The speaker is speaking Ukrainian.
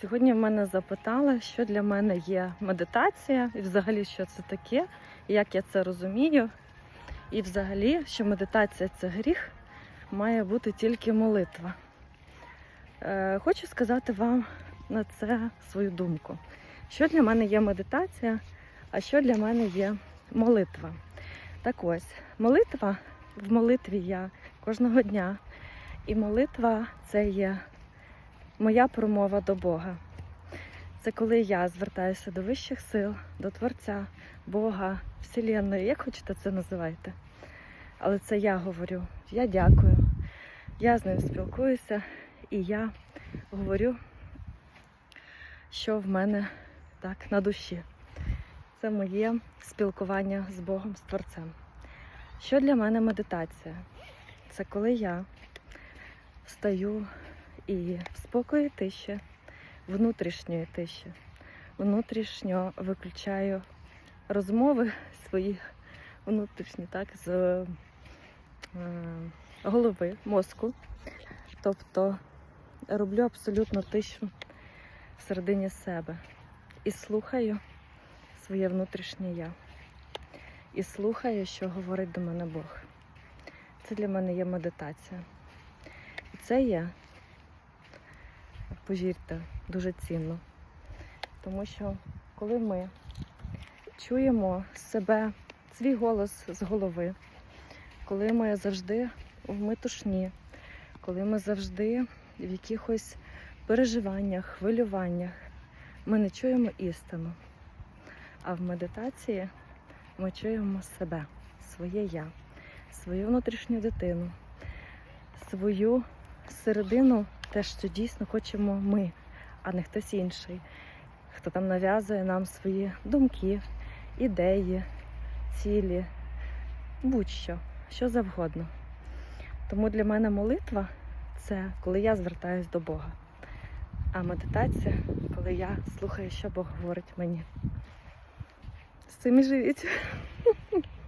Сьогодні в мене запитали, що для мене є медитація, і взагалі що це таке, як я це розумію. І взагалі, що медитація це гріх, має бути тільки молитва. Е, хочу сказати вам на це свою думку. Що для мене є медитація, а що для мене є молитва. Так ось, молитва в молитві я кожного дня. І молитва це є моя промова до Бога. Це коли я звертаюся до вищих сил, до Творця, Бога, Вселенної, як хочете це називайте. Але це я говорю. Я дякую. Я з ним спілкуюся і я говорю, що в мене так на душі. Це моє спілкування з Богом, з Творцем. Що для мене медитація? Це коли я встаю і в спокої тиші, внутрішньої тиші, внутрішньо виключаю розмови свої внутрішні, так, з е, голови, мозку. Тобто роблю абсолютно тишу всередині себе і слухаю своє внутрішнє я. І слухаю, що говорить до мене Бог. Це для мене є медитація. І це є, повірте, дуже цінно. Тому що коли ми чуємо себе, свій голос з голови, коли ми завжди в метушні, коли ми завжди в якихось переживаннях, хвилюваннях, ми не чуємо істину. А в медитації ми чуємо себе, своє я, свою внутрішню дитину, свою середину, те, що дійсно хочемо ми, а не хтось інший, хто там нав'язує нам свої думки, ідеї, цілі, будь-що, що завгодно. Тому для мене молитва це коли я звертаюсь до Бога. А медитація, коли я слухаю, що Бог говорить мені. З цим і живіть.